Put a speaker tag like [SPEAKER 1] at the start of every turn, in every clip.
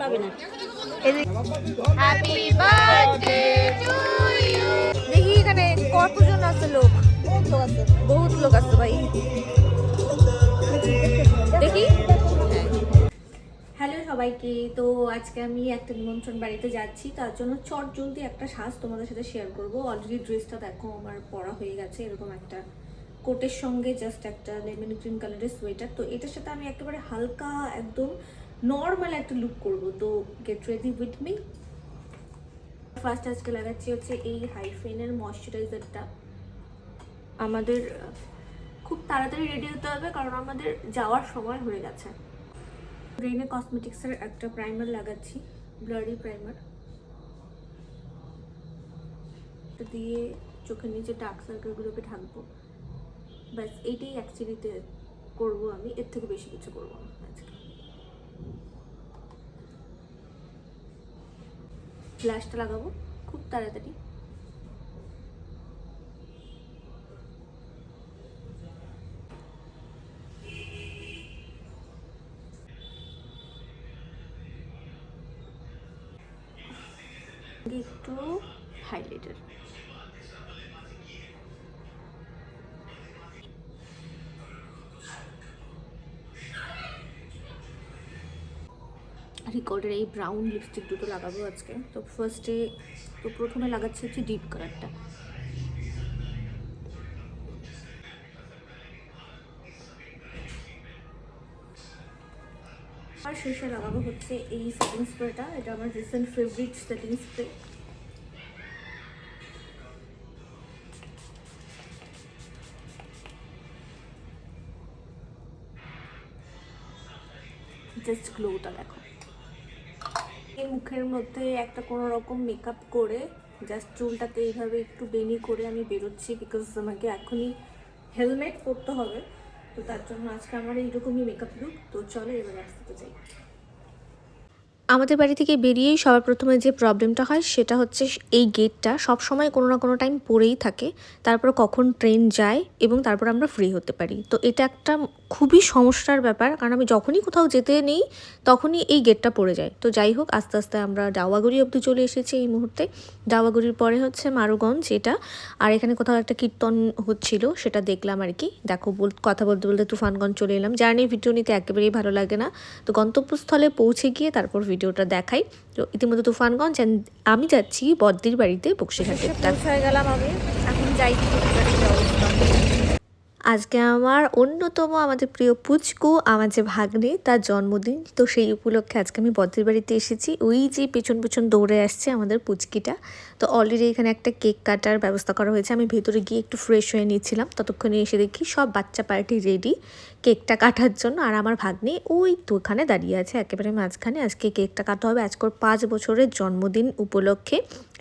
[SPEAKER 1] শোনাবে না।
[SPEAKER 2] দেখি এখানে কতজন আছে লোক? বহুত লোক আছে ভাই। দেখি।
[SPEAKER 3] হ্যালো সবাইকে তো আজকে আমি একটা নিমন্ত্রণ বাড়িতে যাচ্ছি। তার জন্য চট জলদি একটা সাজ তোমাদের সাথে শেয়ার করব। অলরেডি ড্রেসটা দেখো আমার পরা হয়ে গেছে এরকম একটা কোটের সঙ্গে জাস্ট একটা লেমন গ্রিন কালারের সোয়েটার তো এটার সাথে আমি একেবারে হালকা একদম নর্মাল একটা লুক করব। তো get ready with me first আজকে লাগাচ্ছি হচ্ছে এই হাইফেনের ময়শ্চারাইজারটা আমাদের, খুব তাড়াতাড়ি রেডি হতে হবে কারণ আমাদের যাওয়ার সময় হয়ে গেছে। রেনে কসমেটিক্সের একটা প্রাইমার লাগাচ্ছি ব্লারি প্রাইমার দিয়ে চোখের নিচে ডার্ক সার্কেলগুলোকে ঢাকবো। ব্যাস, এইটাই অ্যাকচুয়ালিতে করব আমি। এর থেকে বেশি কিছু করব আজকে। ব্লাশটা লাগাবো খুব তাড়াতাড়ি। একটু হাইলাইটার রিকর্ডের এই ব্রাউন লিপস্টিক দুটো লাগাবো আজকে। তো ফার্স্টে তো প্রথমে লাগাচ্ছি হচ্ছে ডিপ কালারটা আর শেষে লাগাবো হচ্ছে এই সেটিং স্প্রেটা এটা আমার recent favourite setting spray just গ্লোটা দেখো। মুখের মধ্যে একটা কোনো রকম মেকআপ করে জাস্ট চুলটাকে এইভাবে একটু বেনি করে আমি বেরোচ্ছি বিকজ আমাকে এখনই হেলমেট পরতে হবে। তো তার জন্য আজকে আমার এইরকমই মেকআপ লুক তো চলে এবার আসতে যাই। আমাদের বাড়ি থেকে বেরিয়েই সবার প্রথমে যে প্রবলেমটা হয় সেটা হচ্ছে এই গেটটা সব সময় কোনো না কোনো টাইম পড়েই থাকে। তারপর কখন ট্রেন যায় এবং তারপর আমরা ফ্রি হতে পারি। তো এটা একটা খুবই সমস্যার ব্যাপার। কারণ আমি যখনই কোথাও যেতে নেই, তখনই এই গেটটা পড়ে যায়। তো যাই হোক, আস্তে আস্তে আমরা ডাওয়াগুড়ি অবধি চলে এসেছি এই মুহূর্তে। ডাওয়াগুড়ির পরে হচ্ছে মারুগঞ্জ এটা আর এখানে কোথাও একটা কীর্তন হচ্ছিল, সেটা দেখলাম আর কি। দেখো কথা বলতে বলতে তুফানগঞ্জ চলে এলাম। জার্নি ভিডিও নিতে একেবারেই ভালো লাগে না। তো গন্তব্যস্থলে পৌঁছে গিয়ে তারপর ভিডিওটা দেখাই। তো ইতিমধ্যে তুফানগঞ্জ আমি যাচ্ছি বদ্দির বাড়িতে বক্সিঘাটে
[SPEAKER 2] গেলাম আমি। এখন যাই।
[SPEAKER 3] আজকে আমার অন্যতম আমাদের প্রিয় পুচকু, আমার যে ভাগ্নে, তার জন্মদিন। তো সেই উপলক্ষে আজকে আমি বদ্রির বাড়িতে এসেছি। ওই যে পেছন পেছন দৌড়ে আসছে আমাদের পুচকিটা। তো অলরেডি এখানে একটা কেক কাটার ব্যবস্থা করা হয়েছে। আমি ভেতরে গিয়ে একটু ফ্রেশ হয়ে নিয়েছিলাম ততক্ষণে এসে দেখি সব বাচ্চা পার্টি রেডি কেকটা কাটার জন্য। আর আমার ভাগ্নে ওই ওখানে দাঁড়িয়ে আছে। একেবারে মাঝখানে আজকে কেকটা কাটা হবে। আজকে ওর পাঁচ বছরের জন্মদিন উপলক্ষে।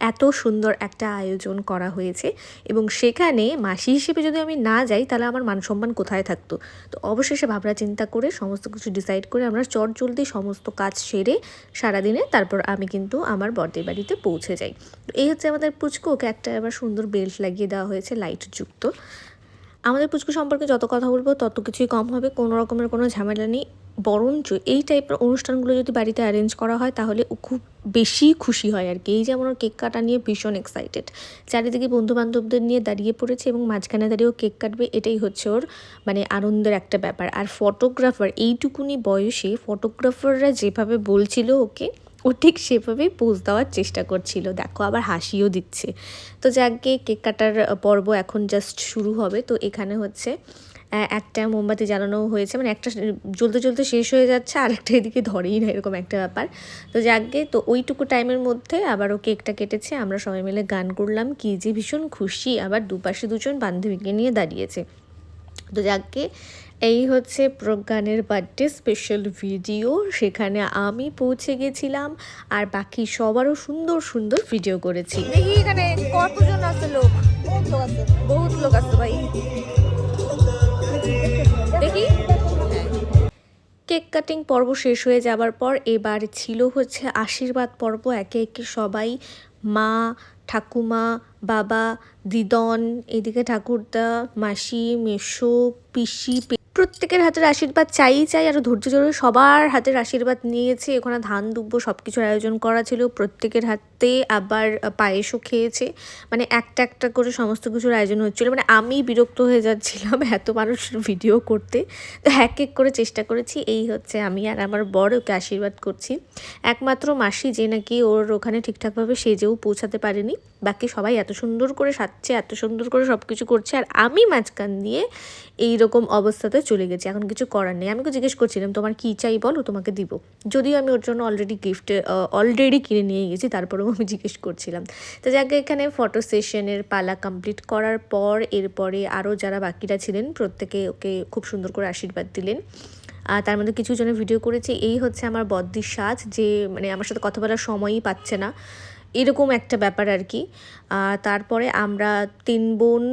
[SPEAKER 3] এত সুন্দর একটা আয়োজন করা হয়েছে এবং সেখানে মাসি হিসেবে যদি আমি না যাই, তাহলে আমার মান সম্মান কোথায় থাকতো? তো অবশেষে ভাবনা চিন্তা করে, সমস্ত কিছু ডিসাইড করে আমরা চট জলদি সমস্ত কাজ সেরে সারাদিনে তারপর আমি কিন্তু আমার বর্দের বাড়িতে পৌঁছে যাই। তো এই হচ্ছে আমাদের পুচকু, ওকে একটা আবার সুন্দর বেল্ট লাগিয়ে দেওয়া হয়েছে লাইট যুক্ত। আমাদের পুচকু সম্পর্কে যত কথা বলব, তত কিছুই কম হবে। কোনো রকমের কোনো ঝামেলা নেই। বরঞ্চ এই টাইপের অনুষ্ঠানগুলো যদি বাড়িতে অ্যারেঞ্জ করা হয়, তাহলে ও খুব বেশি খুশি হয় আর কি। এই যেমন ওর কেক কাটা নিয়ে ভীষণ এক্সাইটেড চারিদিকে বন্ধু বান্ধবদের নিয়ে দাঁড়িয়ে পড়েছে এবং মাঝখানে দাঁড়িয়েও কেক কাটবে, এটাই হচ্ছে ওর মানে আনন্দের একটা ব্যাপার। আর ফটোগ্রাফার এইটুকুনি বয়সে ফটোগ্রাফাররা যেভাবে বলছিল ওকে ও ঠিক সেভাবেই পোজ দেওয়ার চেষ্টা করছিল। দেখো, আবার হাসিও দিচ্ছে। তো যাকে কেক কাটার পর্ব এখন জাস্ট শুরু হবে। তো এখানে হচ্ছে একটা মোমবাতি জ্বালানো হয়েছে। মানে একটা জ্বলতে জ্বলতে শেষ হয়ে যাচ্ছে, আর একটা এদিকে ধরেই না, এরকম একটা ব্যাপার। তো যাকে তো ওইটুকু টাইমের মধ্যে আবারও কেকটা কেটেছে। আমরা সবাই মিলে গান করলাম। কি যে ভীষণ খুশি। আবার দুপাশে দুজন বান্ধবীকে নিয়ে দাঁড়িয়েছে। তো যাকে এই হচ্ছে প্রজ্ঞানের বার্থডে স্পেশাল ভিডিও সেখানে আমি পৌঁছে গেছিলাম আর বাকি সবারও সুন্দর সুন্দর ভিডিও করেছি।
[SPEAKER 2] দেখি এখানে কতজন আছে লোক? বহুত লোক আছে ভাই। দেখি।
[SPEAKER 3] কেক কাটিং পর্ব শেষ হয়ে যাবার পর এবার ছিল হচ্ছে আশীর্বাদ পর্ব একে একে সবাই মা ঠাকুমা বাবা দিদন এদিকে ঠাকুরদা মাসি মেসো পিসি প্রত্যেকের হাতের আশীর্বাদ চাই চাই। আর ধৈর্য ধরে সবার হাতের আশীর্বাদ নিয়েছে। ওখানে ধান, দুব্ব সব কিছুর আয়োজন করা ছিল। প্রত্যেকের হাতে আবার পায়েসও খেয়েছে। মানে একটা একটা করে সমস্ত কিছুর আয়োজন হচ্ছিল। মানে আমি বিরক্ত হয়ে যাচ্ছিলাম এত মানুষের ভিডিও করতে। তো এক এক করে চেষ্টা করেছি। এই হচ্ছে আমি আর আমার বর ওকে আশীর্বাদ করছি। একমাত্র মাসি যে নাকি ওর ওখানে ঠিকঠাকভাবে সেজেও পৌঁছাতে পারেনি। বাকি সবাই এত সুন্দর করে সাজছে, এত সুন্দর করে সব কিছু করছে। আর আমি মাঝখান দিয়ে এই রকম অবস্থাতে চলে গেছি, এখন কিছু করার নেই। আমি জিজ্ঞেস করছিলাম, তোমার কী চাই বলো? তোমাকে দিব। যদিও আমি ওর জন্য অলরেডি গিফট অলরেডি কিনে নিয়ে গেছি, তারপরেও আমি জিজ্ঞেস করছিলাম। তো যাকে এখানে ফটো সেশনের পালা কমপ্লিট করার পর, এরপরে আরও যারা বাকিরা ছিলেন, প্রত্যেকে ওকে খুব সুন্দর করে আশীর্বাদ দিলেন। আর তার মধ্যে কিছু জনের ভিডিও করেছে, এই হচ্ছে আমার বদ্দির সাজ, যে মানে আমার সাথে কথা বলার সময়ই পাচ্ছে না। এরকম একটা ব্যাপার আর কি। তারপরে আমরা তিন বোন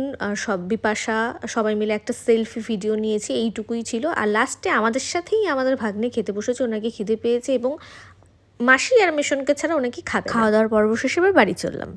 [SPEAKER 3] সব বিপাশা, সবাই মিলে একটা সেলফি ভিডিও নিয়েছি, এইটুকুই ছিল। আর লাস্টে আমাদের সাথেই আমাদের ভাগ্নে খেতে বসেছে, ওনাকে খিদে পেয়েছে এবং মাসি আর মিশনকে ছাড়া ওনাকে খাওয়া দাওয়ার পর্ব শেষে বাড়ি চললাম।